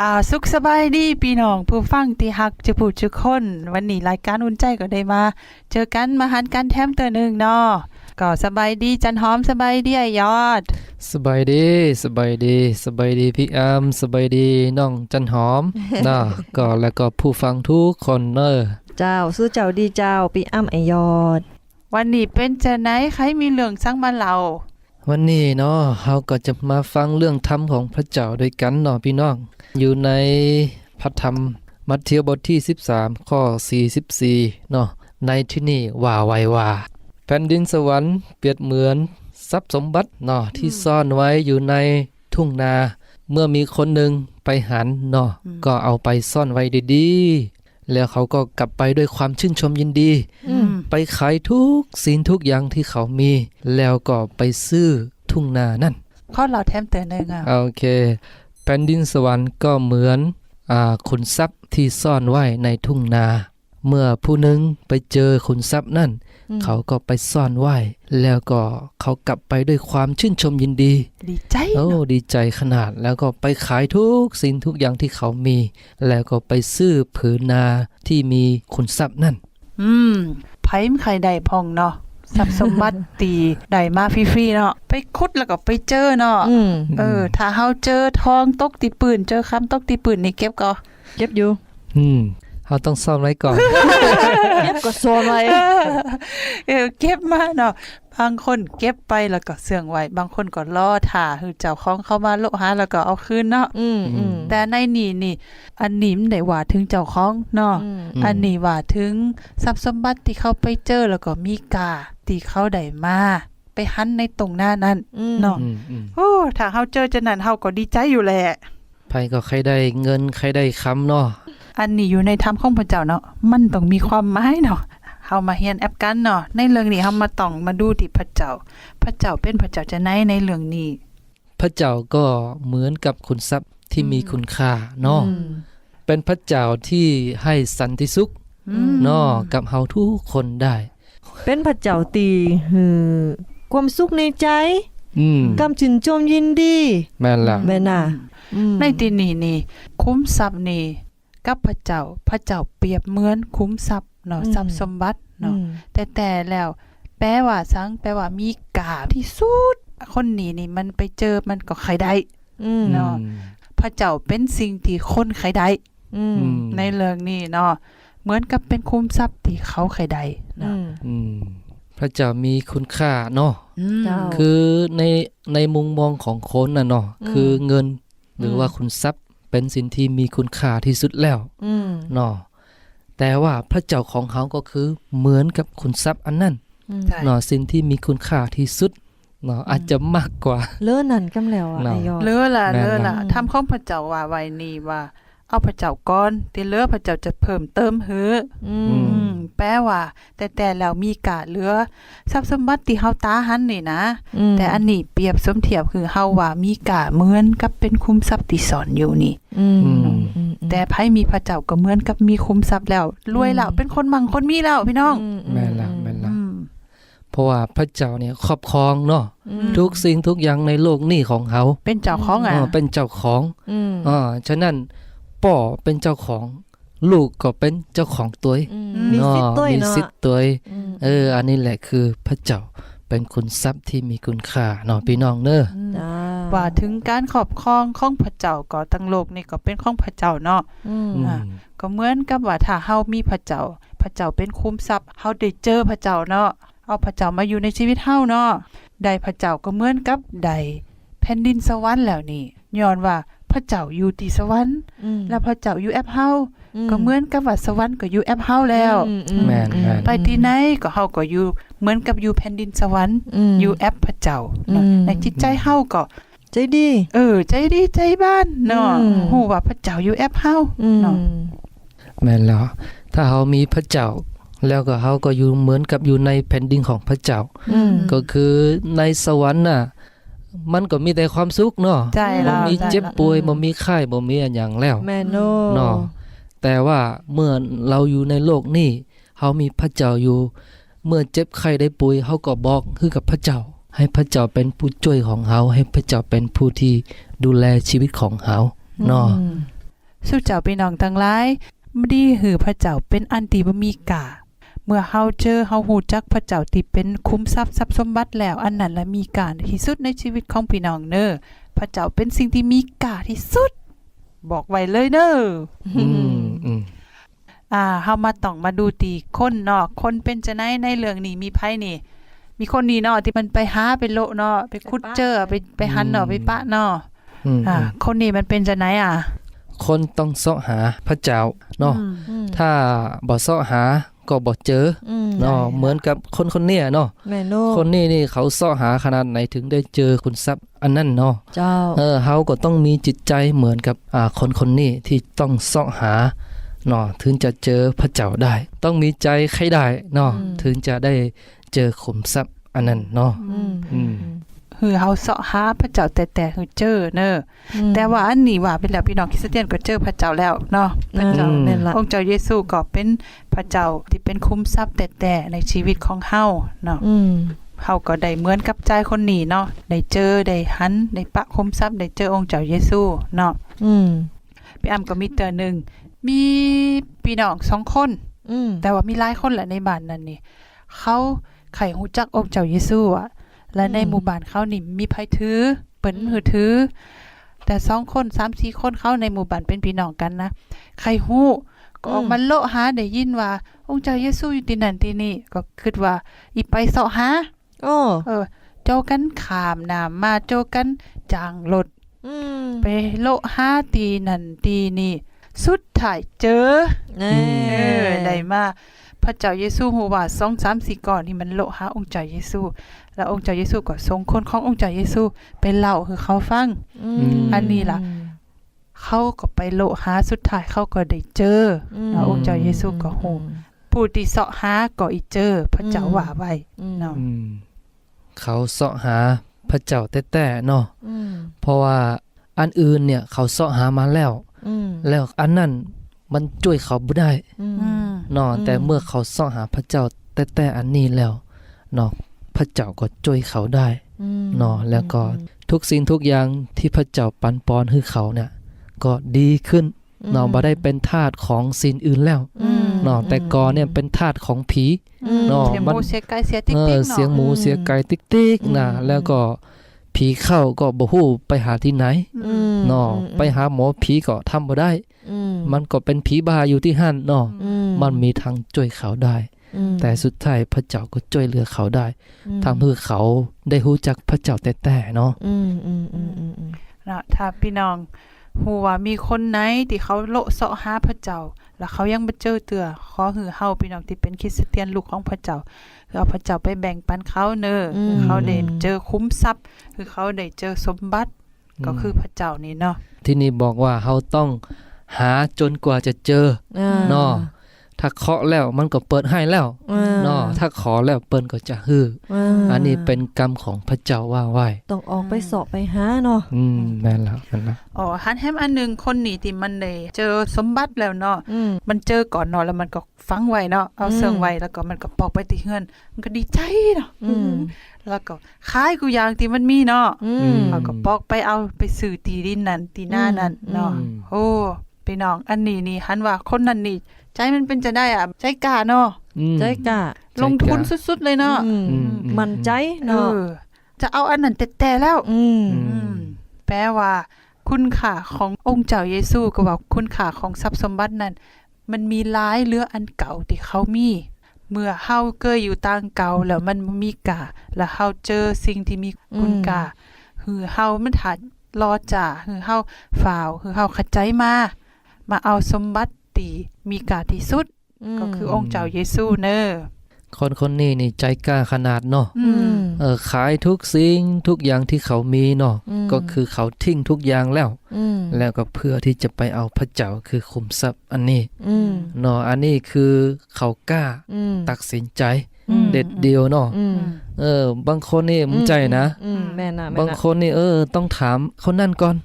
อ่าสุขสบายดีพี่น้องผู้ฟังที่ฮักจะพูดทุกคน วันนี้รายการอุ่นใจก็ได้มา เจอกันมาหันกันแถมเตอหนึ่งเนาะก็สบายดีจันหอมสบายดีไอยอด สบายดีสบายดีสบายดีพี่อามสบายดีน้องจันหอมนะก็แล้วก็ผู้ฟังทุกคนเนอะเจ้าซื้อเจ้าดีเจ้าปีอ้ำไอยอด วันนี้เป็นจะไหนใครมีเรื่องสั่งมาเล่า วันนี้เนาะเราก็จะมาฟังเรื่องธรรมของพระเจ้าด้วยกันเนาะพี่น้อง อยู่ในพระธรรมมัทธิวบทที่ 13 ข้อ 44 เนาะ ในที่นี่ว่าไว้ว่า แผ่นดินสวรรค์เปรียบเหมือนทรัพย์สมบัติเนาะที่ซ่อนไว้อยู่ในทุ่งนา เมื่อมีคนหนึ่งไปหันเนาะก็เอาไปซ่อนไว้ดีๆ แล้วเขาก็กลับไปด้วยความชื่นชมยินดีอืมไปขายทุกสิ่งทุกอย่างที่เขามี แล้วก็ไปซื้อทุ่งนานั่น ข้อเราแถมเตอหนึ่งอะโอเค แผ่นดินสวรรค์ก็เหมือนอ่าขุนทรัพย์ที่ซ่อนไว้ในทุ่งนา เมื่อผู้หนึ่งไปเจอขุนทรัพย์นั่น เขาก็ไปซ่อนไว้ แล้วก็เขากลับไปด้วยความชื่นชมยินดี ดีใจโอ้เนาะดีใจขนาดแล้วก็ไปขายทุกสิ่งทุกอย่างที่เขามี แล้วก็ไปซื้อผืนนาที่มีขุนทรัพย์นั่น อืมไผมใครได้พองเนาะทรัพย์สมบัติตีได้มาฟรีๆเนาะไปคุดแล้วก็ไปเจอเนาะอืมเออ ถ้าเฮาเจอทองตกตีปืนเจอคำตกตีปืนนี่เก็บก็ เก็บอยู่ อืม เขาต้องซ่อนไว้ก่อน เก็บก็โซนไว้เออเก็บมาเนาะบางคนเก็บไปแล้วก็เสื่องไว้ บางคนก็รอถ่าคือเจ้าของเข้ามาโลหะแล้วก็เอาคืนเนาะอืมอืมแต่ในนี่นี่ อันนี้มันได้ว่าถึงเจ้าของเนาะอืมอืมอันนี้ว่าถึงทรัพย์สมบัติที่เขาไปเจอแล้วก็มีกาที่เขาได้มาไปหันในตรงหน้านั้นอืมเนาะอืมอืมโอ้ถ้าเฮาเจอจังนั้นเฮาก็ดีใจอยู่แหละไผก็ใครได้เงินใครได้คำเนาะ อันนี้อยู่ในธรรมของพระเจ้าเนาะมันต้องมีความหมายเนาะเฮามาเรียนแอปกันเนาะในเรื่องนี้เฮามาต้องมาดูที่พระเจ้า พระเจ้าเป็นพระเจ้าจะไหนในเรื่องนี้ พระเจ้าก็เหมือนกับขุนทรัพย์ที่มีคุณค่าเนาะอืมเป็นพระเจ้าที่ให้สันติสุขอืมเนาะกับเฮาทุกคนได้ เป็นพระเจ้าตีหือความสุขในใจอืมกำชื่นชมยินดี แม่นละแม่น่ะอืมในที่นี้นี่ คุ้มทรัพย์นี่ กับพระเจ้า พระเจ้าเปรียบเหมือนคุ้มทรัพย์เนาะทรัพย์สมบัติอืเนาะมแต่แต่แล้วแปลว่าสังแปลว่ามีกาที่สุด คนนี้นี่มันไปเจอมันก็ใครได้อืมเนาะพระเจ้าเป็นสิ่งที่คนใครได้อืมอืมในเรื่องนี้เนาะเหมือนกับเป็นคุ้มทรัพย์ที่เขาใครได้อืเนาะมอืมพระเจ้ามีคุณค่าเนาะอืมเจ้าคือในในมุมมองของคนน่ะเนาะอืมคือเงินหรืออมว่าคุณทรัพย์ เป็นสิ่งที่มีคุณค่าที่สุดแล้วอืมเนาะแต่ว่าพระเจ้าของเขาก็คือเหมือนกับคุณทรัพย์อันนั้นอืมใช่เนาะสิ่งที่มีคุณค่าที่สุดเนาะอาจจะมากกว่า เลิศนั่นกำแล้วอะเนาะไอยอดเลือล่ะแม่นเลือล่ะล่ะทำของพระเจ้าว่าไว้นี่ว่า เอาพระเจ้าก่อนที่เหลือพระเจ้าจะเพิ่มเติมเฮืออือืมอืมแปลว่า แต่แต่แล้วมีกาเหลือทรัพย์สมบัติที่เฮาตาหันนี่นะมแต่อันนี้เปรียบสมเทียบคือเฮาว่ามีกาเหมือนกับเป็นคุ้มทรัพย์ที่สอนอยู่นี่อืมอืมอืมแต่ไผมีพระเจ้าก็เหมือนกับมีคุ้มทรัพย์แล้วรวยแล้วอืมเป็นคนมั่งคนมีแล้วพี่น้องอืแม่นละแม่นละอืมเพราะว่าพระเจ้าเนี่ยครอบครองเนาะอืมทุกสิ่งทุกอย่างในโลกนี้ของเขาเป็นเจ้าของอะเออเป็นเจ้าของอืมอ่าฉะนั้นป่อเป็นเจ้าของ ลูกก็เป็นเจ้าของตัวเองอืมอืมมีเนาะสิทธิ์ด้วยมีเนาะสิทธิ์ตัวเองมเออ อันนี้แหละคือพระเจ้าเป็นคุณทรัพย์ที่มีคุณค่าเนาะพี่น้องเนอะอืมจ้าว่าถึงการครอบครองของพระเจ้าก็ทั้งโลกนี่ก็เป็นของพระเจ้าเนาะอืมอืมอะก็เหมือนกับว่าถ้าเฮามีพระเจ้า พระเจ้าเป็นคุ้มทรัพย์เฮาได้เจอพระเจ้าเนาะเอาพระเจ้ามาอยู่ในชีวิตเฮาเนาะได้พระเจ้าก็เหมือนกับได้แผ่นดินสวรรค์แล้วนี่ย้อนว่าพระเจ้าอยู่ที่สวรรค์อืมแล้วพระเจ้าอยู่แอปเฮา ก็เหมือนกับว่าสวรรค์ก็อยู่แอปเฮาแล้วอือืแม่นแม่นไปที่ไหนก็เฮาก็อยู่เหมือนกับอยู่แผ่นดินสวรรค์มอยู่แอปพระเจ้าเนาะอืมในจิตใจเฮาก็ใจดี เออ ใจดีใจบ้านเนาะอืมฮู้ว่าพระเจ้าอยู่แอปเฮาอืมเนาะแม่นแล้วถ้าเขามีพระเจ้าแล้วก็เขาก็อยู่เหมือนกับอยู่ในแผ่นดินของพระเจ้าอืมก็คือในสวรรค์น่ะ มันก็มีแต่ความสุขเนาะใจบ่เรามีใจเจ็บเราป่วยอืมบ่มีไข้บ่มีอันหยังแล้วแม่โนเนาะ แต่ว่าเมื่อเราอยู่ในโลกนี้เขามีพระเจ้าอยู่ เมื่อเจ็บไข้ได้ป่วยเขาก็บอกคือกับพระเจ้า ให้พระเจ้าเป็นผู้ช่วยของเขาให้พระเจ้าเป็นผู้ที่ดูแลชีวิตของเขาเนาะอืมสู้เจ้าพี่น้องทั้งหลายบ่ดีหือพระเจ้าเป็นอันที่บ่มีกาเมื่อเฮาเจอเฮาฮู้จักพระเจ้าที่เป็นคุ้มทรัพย์ทรัพย์สมบัติแล้วอันนั้นละมีการที่สุดในชีวิตของพี่น้องเน้อพระเจ้าเป็นสิ่งที่มีกาที่สุด บอกไว้เลยเน้ออืมอืมอ่าเฮามาต้องมาดูตีคนเนาะคนเป็นจะไหนในเรื่องนี้มีไผนี่ มีคนนี้เนาะที่มันไปหาไปโละเนาะไปขุดเจอไปไปหันเนาะไปปะเนาะอืมอ่า คนนี้มันเป็นจะไหนอะ คนต้องเสาะหาพระเจ้าเนาะอืมอืมถ้าบ่เสาะหา ก็บ่เจออืมเนาะเหมือนกับคนคนเนี้ยเนาะแม่นคนนี้นี่เขาเสาะหาขนาดไหนถึงได้เจอคุณทรัพย์อันนั้นเนาะเจ้าเออเฮาก็ต้องมีจิตใจเหมือนกับอ่าคนคนนี้ที่ต้องเสาะหาเนาะถึงจะเจอพระเจ้าได้ ต้องมีใจใครได้เนาะถึงจะได้เจอขุมทรัพย์อันนั้นเนาะอืมอืม คือเฮาเสาะหาพระเจ้าแต่แต่คือเจอเนอะอืมแต่ว่าอันนี้ว่าไปแล้วพี่น้องคริสเตียนก็เจอพระเจ้าแล้วเนาะพระเจ้าอืมแม่นละองค์เจ้าเยซูก็เป็นพระเจ้าที่เป็นคุ้มทรัพย์แต่แต่ในชีวิตของเฮาเนาะอืมเฮาก็ได้เหมือนกับใจคนนี้เนาะได้เจอได้หันได้ปะคุ้มทรัพย์ได้เจอองค์เจ้าเยซูเนาะอืมพี่อ้ำก็มีเตอหนึ่งมีพี่น้องสองคนอืมแต่ว่ามีหลายคนแหละในบ้านนั้นนี่เขาไข่หูจักองค์เจ้าเยซูอะ และในหมู่บ้านเขานี่มีไผถือเปิ้นหือถือ แต่สองคนสามสี่คนเขาในหมู่บ้านเป็นพี่น้องกันนะใครฮู้ก็ออกมาโลาะหาได้ยินว่า องค์เจ้าเยซูอยู่ที่นั่นที่นี่ก็คิดว่าอีไปเสาะหาโอ้เออโจกันขามน้ำมาโจกันจางรถอืมไปโลาะหาตีนั่นตีนี่ สุดท้ายเจอแน่เออได้มา พระเจ้าเยซูฮู้ว่าสองสามสี่ก่อนนี่มันโลหาองค์เจ้าเยซู แล้วองค์เจ้าเยซูก็ส่งคนขององค์เจ้าเยซูไปเล่าให้เขาฟังมอันนี้ล่ะเขาก็ไปโลหาสุดท้ายเขาก็ได้เจออมแล้วองค์เจ้าเยซูก็ฮู้ผู้ที่เสาะหาก็อีเจอ พระเจ้าอืมว่าไว้อืมเนาะอืมเขาเสาะหาพระเจ้าแต่แต่เนาะอืมเพราะว่าอันอื่นเนี่ย เขาเสาะหามาแล้วอืมแล้วอันนั้นมันช่วยเขาบ่ได้อืมอืม เนาะอืมแต่เมื่อเขาเสาะหาพระเจ้าแต่แต่อันนี้แล้วเนาะพระเจ้าก็ช่วยเขาได้อืมเนาะแล้วก็ทุกสิ่งทุกอย่างที่พระเจ้าปันปอนให้เขาเนี่ย ก็ดีขึ้นเนาะบ่ได้เป็นทาสของสิ่งอื่นแล้วอืมเนาะแต่ก่อนเนี่ยเป็นทาสของผีอืมเนาะเสียหมันมูเสียไก่เสียติ๊กเอติ๊อกเสียงหมูอืมเสียไก่ติ๊กติ๊กนะอืมแล้วก็ผีเข้าก็บ่ฮู้ไปหาที่ไหนอืมเนาะอืมไปหาหมอผีก็ทำบ่ได้อื มมันก็เป็นผีบาอยู่ที่หั่นเนาะอืมันมีทางช่วยเขาได้อืมแต่สุดท้ายพระเจ้าก็ช่วยเหลือเขาได้อืมทำให้เขาได้รู้จักพระเจ้าแต่แต่เนาะอืมอืมอืมอืมอืมเนาะถ้าพี่น้องฮู้ว่ามีคนไหนที่เขาโลาะเสาะหาพระเจ้า แล้วเขายังบ่เจอเตือขอหือเฮาพี่น้องที่เป็นคริสเตียนลูกของพระเจ้าคือเอาพระเจ้าไปแบ่งปันเขาเนออคือเขาได้เจอคุ้มทรัพย์ คือเขาได้เจอสมบัติก็คือพระเจ้านี่เนาะที่นี่บอกว่าเขาต้อง หาจนกว่าจะเจออ่าเนาะถ้าเคาะแล้วมันก็เปิดให้แล้วอ่าเนาะถ้าขอแล้วเปิ้นก็จะฮืออ่าอันนี้เป็นกรรมของพระเจ้าว่าไว้ต้องออกไปเสอบไปหาเนาะอืมแม่นแล้วแม่นแล้วอ๋อหันแฮมอันหนึงคนนี่ที่มันได้เจอสมบัติแล้วเนาะอืมมันเจอก่อนเนาะแล้วมันก็ฝังไว้เนาะเอาอืมเสื่องไว้แล้วก็มันก็ปอกไปที่เฮือน มันก็ดีใจเนาะอืมแล้วก็ขายกูอย่างที่มันมีเนาะอืมเขาก็ปอกไปเอาไปซื้อตีดินนั่นตีหน้านั่นอืมเนาะอืมโอ้ พี่น้อง อันนี้นี่หันว่าคนนั้นนี่ใจมันเป็นจะได้อะใจกล้าเนาะอืมใจกะลงทุนสุดๆเลยเนาะอืมอืมมันใจเอเนาะอจะเอาอันนั้นแต่ๆแล้ว อืมอือืมแปลว่า คุณค่าขององค์เจ้าเยซูก็ว่าคุณค่าของทรัพย์สมบัตินั้น มันมีหลายเหลืออันเก่าที่เขามีเมื่อเฮาเกยอยู่ต่างเก่าแล้วมันบ่มีกาแล้วเฮาเจอสิ่งที่มีคุณอืมค่าคือเฮามันถารอจ่าคือเฮาฝ่าวคือเฮาขจายมา มาเอาสมบัติที่มีกาที่สุด ก็คือองค์เจ้าเยซูเนอคนคนนี้นี่ใจกล้าขนาดเนาะอืมเออขายทุกสิ่งทุกอย่างที่เขามีเนาะอืมก็คือเขาทิ้งทุกอย่างแล้วอืมแล้วก็เพื่อที่จะไปเอาพระเจ้าคือคุมทรัพย์อันนี้อืมเนาะอันนี้คือเขากล้าอืมตัดสินใจอืมเด็ดเดียวเนาะอืมเออ บางคนนี่มึงใจนะอืมแม่น่ะแม่บางน่ะคนนี่เออ ต้องถามคนนั่นก่อน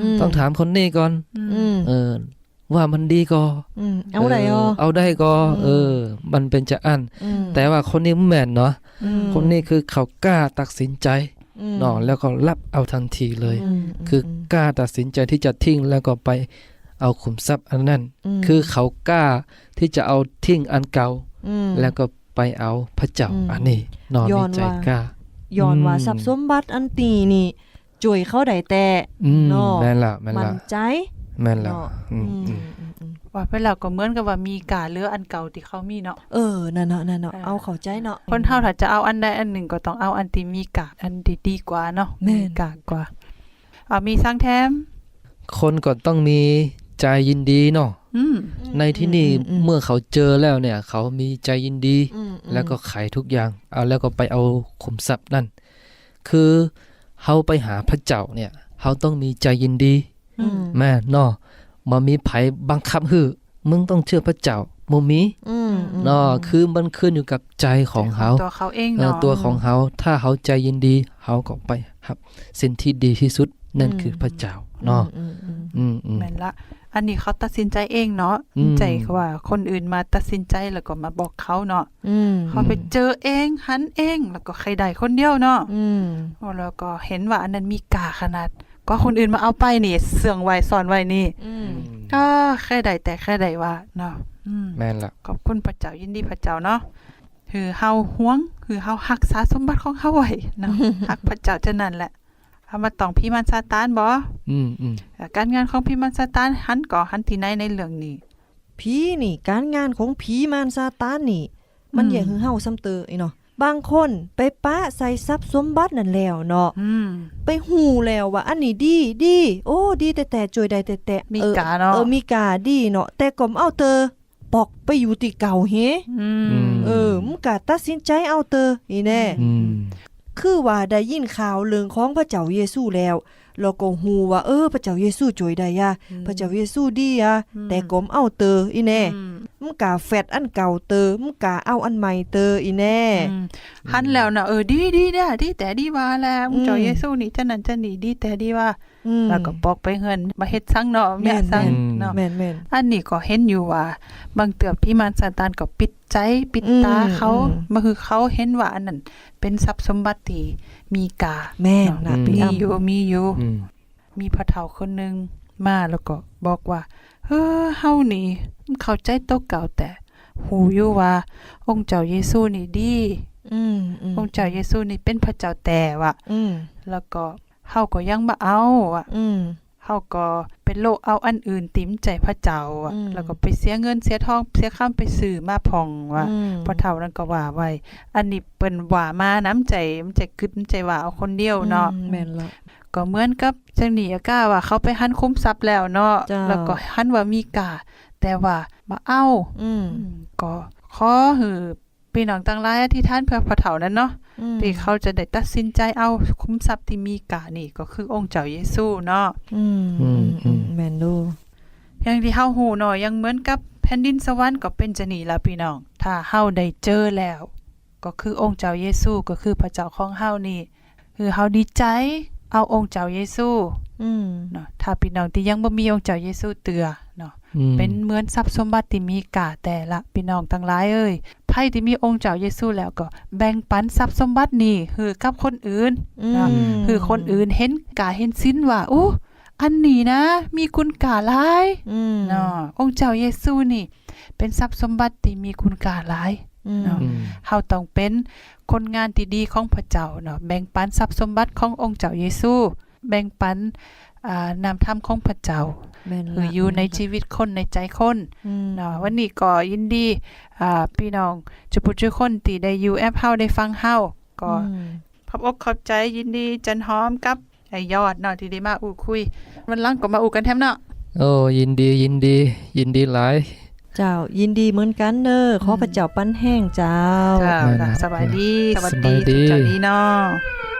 อืมต้องถามคนนี้ก่อนอืมเออ ว่ามันดีก็อืมเอาได้อะเอาได้ก็อืมเออ มันเป็นจะอันอืมแต่ว่าคนนี้มันแม่นเนาะอืมคนนี้คือเขากล้าตัดสินใจอืมเนาะแล้วก็รับเอาทันทีเลยอืมคือกล้าตัดสินใจที่จะทิ้งแล้วก็ไปเอาขุมทรัพย์อันนั้นมคือเขากล้าที่จะเอาทิ้งอันเก่ามแล้วก็ไปเอาพระเจ้าอืมอันนี้เนอนย้มีอนใจว่ากล้าย้อนว่าอืมทรัพย์สมบัติอันตีนี่ จ่วยเข้าได้แต่อืมเนาะแม่นละ แม่นมัละนใจแม่นละเนาะอืมอืมอืมอืมอืมว่าไปแล้วก็เหมือนกับว่ามีกาเหลืออันเก่าที่เขามีเนาะเออนั่นเนาะนั่นเนาะอ่าเอาเข้าใจเนาะคนเฮาถ้าจะเอาอันใดอันหนึ่งก็ต้องเอาอันที่มีกาอันที่ดีกว่าเนาะแม่นมีกากว่าเอามีสร้างแถมคนก็ต้องมีใจยินดีเนาะอืมในที่นี่อืมเมื่อเขาเจอแล้วเนี่ย เขามีใจยินดีอืมอืมแล้วก็ขายทุกอย่าง เอาแล้วก็ไปเอาขุมทรัพย์นั่น คือเฮาไปหาพระเจ้าเนี่ยเฮาต้องมีใจยินดีอืม แม่เนาะมามีไผบังคับฮือมึงต้องเชื่อพระเจ้าบ่มีอืมอืมเนาะคือมันขึ้นอยู่กับใจของเฮาตัวเขาเองเออเนาะตัวของเฮาถ้าเฮาใจยินดีเฮาก็ไปครับ สิ่งที่ดีที่สุดนั่นคือพระเจ้าเนาะอืมอืมอืมอืมแม่นละ อันนี้เขาตัดสินใจเองเนาะอืมใจเขาว่า คนอื่นมาตัดสินใจแล้วก็มาบอกเขาเนาะอืมเขาไปเจอเองหันเองแล้วก็ใครได้คนเดียวเนาะอืมแล้วก็เห็นว่าอันนั้นมีกาขนาด ก็คนอื่นมาเอาไปนี่ เสื่องไว้ซ่อนไว้นี่อืมก็แค่ใดแต่แค่ใดว่าเนาะอืมแม่นละขอบคุณพระเจ้ายินดีพระเจ้าเนาะคือเฮาห่วง คือเฮารักษาสมบัติของเฮาไว้เนาะรักพระเจ้าเท่านั้นแหละเอามาต้องพี่มันซาตานบ่อืมอืมการงานของพี่มันซาตานหันก่อหันที่ไหนในเรื่องนี้ผีนี่ การงานของผีมารซาตานนี่ มันอืมอย่าหึงเฮาซ้ำเตออีเนาะ บางคนไปปะใส่ทรัพย์สมบัตินั่นแล้วเนาะอืมไปหูแล้วว่า อันนี้ดีดีโอ้ดีแต่แต่จวยได้แต่แต่มีออกาเนาะเออมีกาดีเนาะแต่ก็มเอาเตอปอกไปอยู่ที่เก่าเฮอืมเออมึงกะตัดสินใจเอาเตออีแน่อืมคือว่าได้ยินข่าวเรื่องของพระเจ้าเยซูแล้วแล้วก็ฮู้ว่าเออ พระเจ้าเยซูช่วยได้ยะพระเจ้าเยซูดีอะแต่กมเอาเตออีแน่อื มมึงกะแฟดอันเก่าเตอมึงกะเอาอันใหม่เตออีแน่อืมหันแล้วนะเออดีดีเด้อดีแต่ดีว่าแล้วอืมเจ้าเยซูนี่จังนั้นจังนี้ดีแต่ดีว่าอืมแล้วก็บอกไปเฮือนมาเฮ็ดซังเนาะแม่แม่นซังแม่นเนาะแม่นแม่นอันนี้ก็เห็นอยู่ว่า บางเตือบพี่มารซาตานก็ปิดใจปิดตาอืมเขาอืมมาคือเขาเห็นว่าอันนั้นเป็นทรัพย์สมบัติที่มีกาแม่นนะอืมพี่มีอ้ำอยู่มีอยู่อืมมีพ่อเฒ่าคนหนึงมาแล้วก็บอกว่า เฮ้อเฮานี่เข้าใจโตวเก่าแต่หูอยู่ว่า องค์เจ้าเยซูนี่ดีอืมอืมองค์เจ้าเยซูนี่เป็นพระเจ้าแต่ว่ะอืมแล้วก็เฮาก็ยังบ่เอาว่ะอืมเฮาก็ เป็นโลกเอาอันอื่นติมใจพระเจ้าอะอืมแล้วก็ไปเสียเงินเสียทองเสียค่าไปซื้อมาพองว่ะอืมพอเฒ่านั้นก็ว่าไว้อันนี้เปิ้นว่ามาน้ำใจมันใจกึดมันใจว่าเอาคนเดียวเนาะอืมแม่นละก็เหมือนกับจังหนีอากาว่าเขาไปหันคุ้มทรัพย์แล้วเนาะเจ้าแล้วก็หันว่ามีกา แต่ว่าบ่เอาอืมอืมก็ขอหือพี่น้องตั้งหลายอธิษฐานเพื่อพระเฒ่านั้นเนาะอืม ที่เขาจะได้ตัดสินใจเอาคุ้มทรัพย์ที่มีกานี่ก็คือองค์เจ้าเยซูเนาะอืมอือืมมอือืมมแม่นดูอย่างที่เฮาฮู้เนาะยังเหมือนกับแผ่นดินสวรรค์ก็เป็นจะนี่ล่ะพี่น้อง ถ้าเฮาได้เจอแล้ว ก็คือองค์เจ้าเยซูก็คือพระเจ้าของเฮานี่ คือเฮาดีใจเอาองค์เจ้าเยซูอืม เนาะถ้าพี่น้องที่ยังบ่มีองค์เจ้าเยซูเตือเนาะอืมเป็นเหมือนทรัพย์สมบัติที่มีกาแต่ละพี่น้องทั้งหลายเอ้ยไผที่มีองค์เจ้าเยซูแล้วก็แบ่งปันทรัพย์สมบัตินี้คือกับคนอื่นเนาะคือคนอื่นเห็นกาเห็นสิ้นว่าอู้อันนี้นะ มีคุณกาหลายอืมเนาะองค์เจ้าเยซูนี่ เป็นทรัพย์สมบัติที่มีคุณกาหลายอืมเนาะอืมเฮาต้องเป็นคนงานที่ดีของพระเจ้าเนาะแบ่งปันทรัพย์สมบัติขององค์เจ้าเยซู แบ่งปันอ่านามธรรมของพระเจ้าแม่นคืออยู่ในชีวิตคนในใจคนอืมเนาะวันนี้ก็ยินดีอ่าพี่น้องจุปุจุกคนที่ได้อยู่แอปเฮาได้ฟังเฮาก็อืมขอบอกขอบใจยินดีจันหอมกับไอ้ยอดเนาะที่ได้มาอู้คุยวันหลังก็มาอู้กันแถมเนาะโอ้ยินดียินดี ยินดีหลายเจ้ายินดีเหมือนกันเด้อขอพระเจ้าปั้นแห้งเจ้าจ้าแม่นนะสบายดีสวัสสบายดีดีเจ้าดีเนาะ